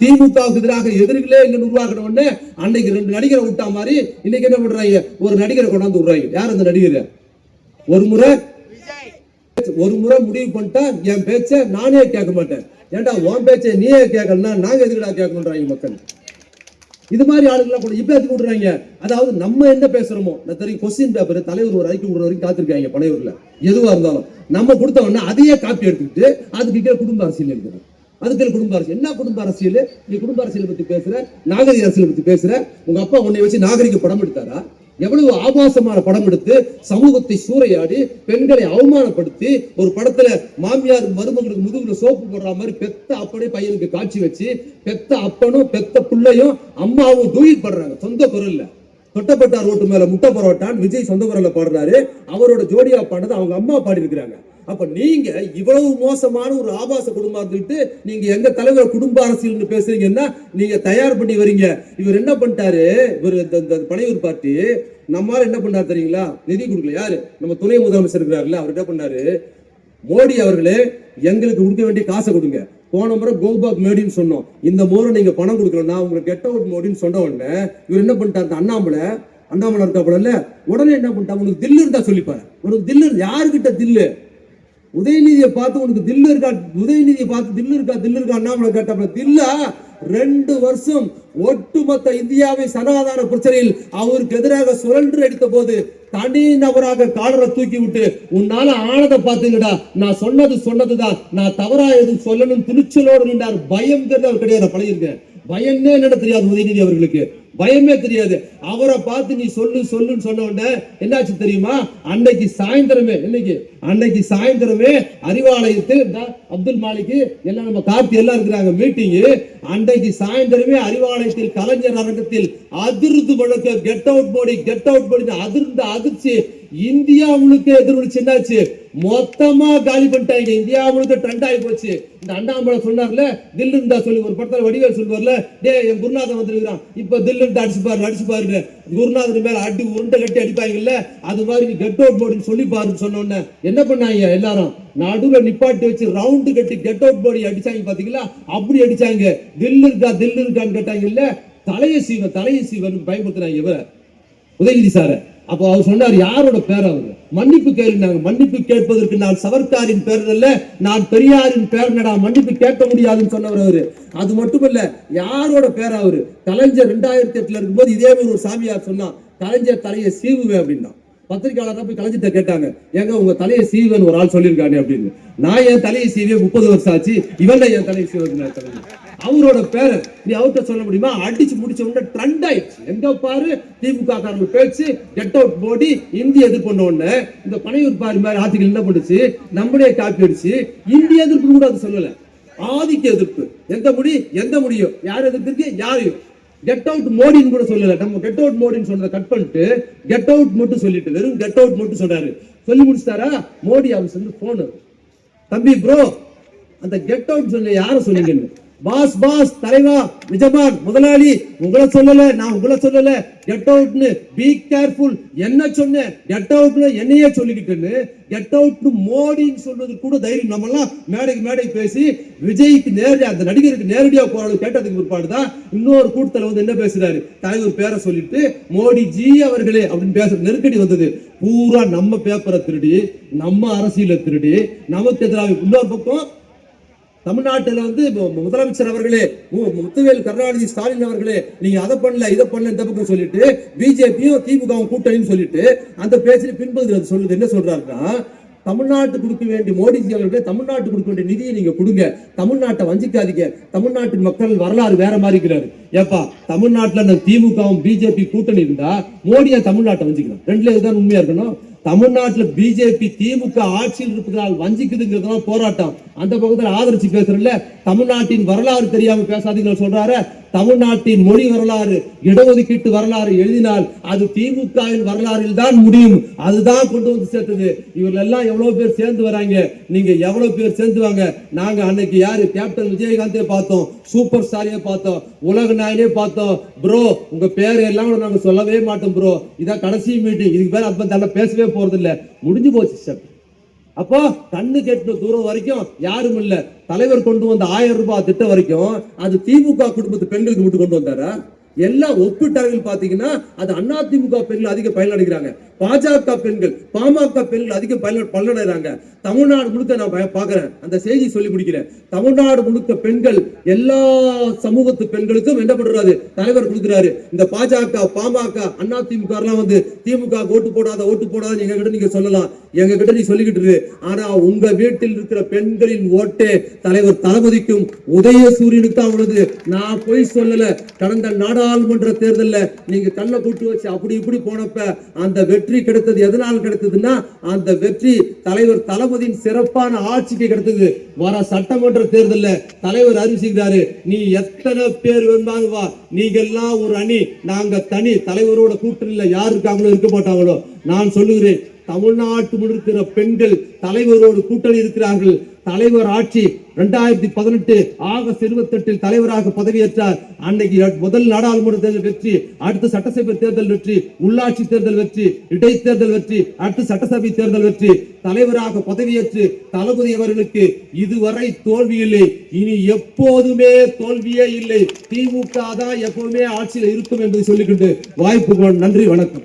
திமுகவுக்கு எதிராக எதிரிகளே இங்க உருவாக்கின உடனே அன்னைக்கு ரெண்டு நடிகரை விட்டா மாதிரி இன்னைக்கு என்ன பண்றாங்க? ஒரு நடிகரை கொண்டாந்து விடுறாங்க. யார் அந்த நடிகர்? ஒரு முறை ஒரு முறை முடிவு பண்ணிட்டா என் பேச்ச நானே கேட்க மாட்டேன். ஏன்டா உன் பேச்சை நீயே கேட்கலன்னா நாங்க எதுக்குடா கேட்கணுன்றாங்க மக்கள். இது மாதிரி ஆளுங்களாம் கூட இப்போ எதுக்கு விடுறாங்க அதாவது நம்ம என்ன பேசுறோமோ நான் தெரியும் கொஸ்டின் பேப்பர் தலைவர் ஒரு அறிக்கை விடுற வரைக்கும் காத்திருக்காங்க பனையூர்ல. எதுவா இருந்தாலும் நம்ம கொடுத்த அதையே காப்பி எடுத்துக்கிட்டு அதுக்கு கீழே குடும்ப அரசியல் இருக்குது அதுக்கு குடும்ப அரசியல். என்ன குடும்ப அரசியல்? நீ குடும்ப அரசியல் பத்தி பேசுற நாகரிக அரசியல் பத்தி பேசுற உங்க அப்பா உன்னை வச்சு நாகரிக படம் எடுத்தாரா? எவ்வளவு ஆபாசமான படம் எடுத்து சமூகத்தை சூறையாடி பெண்களை அவமானப்படுத்தி ஒரு படத்துல மாமியார் மருமகளுக்கு முதுகுல சோப்பு போடுற மாதிரி பெத்த அப்படியே பையனுக்கு காட்சி வச்சு பெத்த அப்பனும் பெத்த பிள்ளையும் அம்மாவும் டூயிட் படுறாங்க சொந்த குரல்ல தொட்டப்பட்டார் ரோட்டு மேல முட்டை பரோட்டான் விஜய் சொந்த குரல்ல பாடுறாரு. அவரோட ஜோடியா பாடுறது அவங்க அம்மா பாடி இருக்கிறாங்க அப்ப நீங்க இவ்வளவு மோசமான ஒரு ஆபாச குடும்பம் இருந்துட்டு நீங்க எங்க தலைவர் குடும்ப அரசியல்னு பேசுறீங்கன்னா நீங்க தயார் பண்ணி வரீங்க. இவர் என்ன பண்ணிட்டாரு? இவர் இந்த இந்த பனையூர் பார்ட்டி நம்மால என்ன பண்ணாரு தெரியுங்களா? நிதி கொடுக்கல. யாரு? நம்ம துணை முதலமைச்சர் இருக்கிறாருல்ல அவர் என்ன பண்ணாரு? மோடி அவர்களே எங்களுக்கு கொடுக்க வேண்டிய காசை கொடுங்க. போன முறை கோபாக் மோடின்னு சொன்னோம். இந்த முறை நீங்க பணம் கொடுக்கலன்னா உங்களுக்கு கெட் அவுட் மோடின்னு சொன்ன உடனே இவர் என்ன பண்ணிட்டார்? இந்த அண்ணாமலை அண்ணாமலை இருக்காப்புல உடனே என்ன பண்ணிட்டா உனக்கு தில்லு இருந்தா சொல்லிப்பாரு. உனக்கு தில்லு யாருக்கிட்ட தில்லு? உதயநிதியை பார்த்து உனக்கு தில்லு இருக்கா? உதயநிதியை பார்த்து தில்லு இருக்கா? தில்லு இருக்கான்னா உனக்கு கேட்டப்ப தில்லா ரெண்டு வருஷம் ஒட்டுமொத்த இந்தியாவை சனாதான பிரச்சனையில் அவருக்கு எதிராக சுழன்று அடித்த போது தனி நபராக காலரை தூக்கி விட்டு உன்னால ஆனதை பார்த்துங்கடா. நான் சொன்னது சொன்னதுதான். நான் தவறா எதுவும் சொல்லணும் துணிச்சலோடு நின்றார். பயம்ங்கிறது அவர் கிடையாது. பழகிருக்க பயம்னே என்ன தெரியாது உதயநிதி அவர்களுக்கு. பயமே தெரியாது. அவரை பார்த்து நீ சொல்லு சொல்லுன்னு சொன்ன உடனே என்னாச்சு தெரியுமா? அன்னைக்கு சாயந்தரமே இன்னைக்கு அன்னைக்கு சாயந்தரமே அறிவாலயத்தில் இந்த அப்துல் மாலிக்கு எல்லாம் நம்ம கார்த்தி எல்லாம் இருக்கிறாங்க மீட்டிங் அன்றைக்கு சாயந்தரமே அறிவாலயத்தில் கலைஞர் அரங்கத்தில் அதிர்ந்து முழக்க கெட் அவுட் போடி கெட் அவுட் போடி அதிர்ந்த அதிர்ச்சி. இந்தியா முழுக்க எதிர்விச்சு என்னாச்சு? மொத்தமா காலி பண்ணிட்டாங்க. இந்தியா முழுக்க ட்ரெண்ட் ஆகி போச்சு. இந்த அண்ணாமலை சொன்னார்ல தில்லு இருந்தா சொல்லி ஒரு படத்துல வடிவேல் சொல்லுவார்ல டே என் குருநாதன் வந்திருக்கிறான். இப்ப தில்லு இருந்து அடிச்சு பாரு குருநாதர் மேல அடி உருண்டை கட்டி அடிப்பாங்கல்ல அது மாதிரி நீ கெட் அவுட் போடின்னு சொல்லி பாருன்னு சொன்ன என்ன பண்ணாங்க எல்லாரும்? நடுவுல நிப்பாட்டி வச்சு ரவுண்டு கட்டி கெட் அவுட் போடி அடிச்சாங்க பாத்தீங்களா? அப்படி அடிச்சாங்க. தில்லு இருக்கா தில்லு இருக்கான்னு கேட்டாங்க இல்ல தலைய சீவன் தலைய சீவன் பயன்படுத்துறாங்க இவரை. உதயநிதி சார. அப்போ அவர் சொன்னார் யாரோட பேர் அவர்? மன்னிப்பு கேளுனாங்க மன்னிப்பு கேட்பதற்கு நான் சவர்க்காரின் பேர் அல்ல நான் பெரியாரின் பேர் நடா மன்னிப்பு கேட்க முடியாதுன்னு சொன்னவர் அவரு. அது மட்டுமல்ல யாரோட பேர் அவரு? கலைஞர் ரெண்டாயிரத்தி எட்டுல இருக்கும்போது இதே மாதிரி ஒரு சாமியார் சொன்னான் கலைஞர் தலையை சீவுவேன் அப்படின்னா பத்திரிகையாளர் போய் கலைஞர்கிட்ட கேட்டாங்க ஏங்க உங்க தலையை சீவுன்னு ஒரு ஆள் சொல்லியிருக்கானே அப்படின்னு. நான் என் தலையை சீவே முப்பது வருஷம் ஆச்சு இவன் என் தலையை சீவன் தலைவர் அவரோட பேரை நீ அவர்கிட்ட சொல்ல முடியுமா? அடிச்சு முடிச்ச உடனே ட்ரெண்ட் ஆயிடுச்சு. எங்க பாரு? திமுக காரங்க பேச்சு கெட் அவுட் போடி இந்திய எதிர்ப்பு பண்ண உடனே இந்த பனையூர் பாரி மாதிரி ஆர்டிகல் என்ன பண்ணுச்சு? நம்மளே காப்பி அடிச்சு இந்திய எதிர்ப்பு கூட அது சொல்லல. ஆதிக்க எதிர்ப்பு. எந்த முடி எந்த முடியும் யார் எதிர்ப்பிற்கு யாரையும் கெட் அவுட் மோடின்னு கூட சொல்லல. நம்ம கெட் அவுட் மோடின்னு சொன்னதை கட் பண்ணிட்டு கெட் அவுட் மட்டும் சொல்லிட்டு வெறும் கெட் அவுட் மட்டும் சொன்னாரு சொல்லி முடிச்சிட்டாரா? மோடி அவர் வந்து போன் தம்பி ப்ரோ அந்த கெட் அவுட் சொல்ல யார சொன்னீங்கன்னு? பாஸ் பாஸ் தலைவா நிஜமான் முதலாளி. உங்களை சொல்லல நான் உங்களை சொல்லல. கெட் அவுட்னு பி கேர்ஃபுல் என்ன சொன்னேன் கெட் அவுட்னு என்னையே சொல்லிக்கிட்டேன்னு கெட் அவுட்னு மோடின்னு சொல்றது கூட தைரியம். நம்ம எல்லாம் மேடைக்கு மேடை பேசி விஜய்க்கு நேரடியாக அந்த நடிகருக்கு நேரடியாக போறது கேட்டதுக்கு பிற்பாடு தான் இன்னொரு கூட்டத்தில் வந்து என்ன பேசுறாரு? தலைவர் பேரை சொல்லிட்டு மோடி ஜி அவர்களே அப்படின்னு பேசுற நெருக்கடி வந்தது. பூரா நம்ம பேப்பரை திருடி நம்ம அரசியலை திருடி நமக்கு எதிராக இன்னொரு பக்கம் தமிழ்நாட்டில் வந்து முதலமைச்சர் அவர்களே மு- முத்துவேல் கருணாநிதி ஸ்டாலின் அவர்களே நீங்க அதை பண்ணல இதை பண்ணல இந்த பக்கம் சொல்லிட்டு பிஜேபியும் திமுகவும் கூட்டணின்னு சொல்லிட்டு அந்த பேச்சில் பின்பகுதி அது சொல்லுது. என்ன சொல்றாருன்னா தமிழ்நாட்டு கொடுக்க வேண்டிய மோடிஜி அவர்களே தமிழ்நாட்டு கொடுக்க வேண்டிய நிதியை நீங்க கொடுங்க. தமிழ்நாட்டை வஞ்சிக்காதீங்க. தமிழ்நாட்டின் மக்கள் வரலாறு வேற மாதிரி இருக்கிறாரு. ஏப்பா தமிழ்நாட்டுல அந்த திமுகவும் பிஜேபி கூட்டணி இருந்தா மோடியா தமிழ்நாட்டை வஞ்சிக்கலாம். ரெண்டுல இதுதான் உண்மையா இருக்கணும்? தமிழ்நாட்டுல பிஜேபி திமுக ஆட்சியில் இருப்பதால் வஞ்சிக்குதுங்கிறதுலாம் போராட்டம். அந்த பக்கத்தில் ஆதரிச்சு பேசுறல தமிழ்நாட்டின் வரலாறு தெரியாம பேசாதீங்கன்னு சொல்றாரு. தமிழ்நாட்டின் மொழி வரலாறு இடஒதுக்கீட்டு வரலாறு எழுதினால் அது திமுகவின் வரலாறில் தான் முடியும். அதுதான் கொண்டு வந்து சேர்த்தது. இவர்கள் எல்லாம் எவ்வளவு பேர் சேர்ந்து வராங்க? நீங்க எவ்வளவு பேர் சேர்ந்து வாங்க? நாங்க அன்னைக்கு யாரு? கேப்டன் விஜயகாந்தே பார்த்தோம். சூப்பர் ஸ்டாரையே பார்த்தோம். உலக நாயனே பார்த்தோம். ப்ரோ உங்க பேர் எல்லாம் கூட நாங்க சொல்லவே மாட்டோம் ப்ரோ இதான் கடைசி மீட்டிங் இதுக்கு பேர் அப்ப தன்னை பேசவே போறது இல்ல முடிஞ்சு போச்சு சார் அப்போ கண்ணு கெட்டின தூரம் வரைக்கும் யாரும் இல்ல. தலைவர் கொண்டு வந்த ஆயிரம் ரூபாய் திட்டம் வரைக்கும் அது திமுக குடும்பத்து பெண்களுக்கு மட்டும் கொண்டு வந்தாரா? எல்லாம் ஒப்பிட்டார்கள் பாத்தீங்கன்னா அது அதிமுக பெண்கள் அதிக பயனடைகிறாங்க. பாஜக பெண்கள் பாமக பெண்கள் அதிக பயன பலனடைகிறாங்க தமிழ்நாடு முழுக்க நான் பாக்குறேன் அந்த செய்தி சொல்லி முடிக்கிறேன் தமிழ்நாடு முழுக்க பெண்கள் எல்லா சமூகத்து பெண்களுக்கும் என்ன பண்றாரு தலைவர் கொடுக்கிறாரு. இந்த பாஜக பாமக திமுக எல்லாம் வந்து திமுக ஓட்டு போடாத ஓட்டு போடாத எங்க கிட்ட நீங்க சொல்லலாம். எங்க கிட்ட நீ சொல்லிக்கிட்டு இருக்கு ஆனா உங்க வீட்டில் இருக்கிற பெண்களின் ஓட்டே தலைவர் தளபதிக்கும் உதயசூரியனுக்கு தான் உள்ளது. நான் போய் சொல்லல. கடந்த நாடா நாடாளுமன்ற தேர்தலில் நீங்க கண்ணை கூட்டு வச்சு அப்படி இப்படி போனப்ப அந்த வெற்றி கிடைத்தது எதனால் கிடைத்ததுன்னா அந்த வெற்றி தலைவர் தளபதியின் சிறப்பான ஆட்சிக்கு கிடைத்தது. வர சட்டமன்ற தேர்தலில் தலைவர் அறிவிச்சுக்கிறாரு நீ எத்தனை பேர் வேணுமாங்க வா. நீங்க எல்லாம் ஒரு அணி. நாங்க தனி. தலைவரோட கூட்டணியில யார் இருக்காங்களோ இருக்க மாட்டாங்களோ. நான் சொல்லுகிறேன் தமிழ்நாட்டு இருக்கிற பெண்கள் தலைவரோடு கூட்டணி இருக்கிறார்கள். தலைவர் ஆட்சி இரண்டாயிரத்தி பதினெட்டு ஆகஸ்ட் இருபத்தி எட்டில் தலைவராக பதவியேற்றார். அன்னைக்கு முதல் நாடாளுமன்ற தேர்தல் வெற்றி அடுத்து சட்டசபை தேர்தல் வெற்றி உள்ளாட்சி தேர்தல் வெற்றி இடைத்தேர்தல் வெற்றி அடுத்து சட்டசபை தேர்தல் வெற்றி. தலைவராக பதவியேற்று தளபதி அவர்களுக்கு இதுவரை தோல்வி இல்லை. இனி எப்போதுமே தோல்வியே இல்லை. திமுக தான் எப்பவுமே ஆட்சியில் இருக்கும் என்று சொல்லிக்கொண்டு வாய்ப்பு நன்றி வணக்கம்.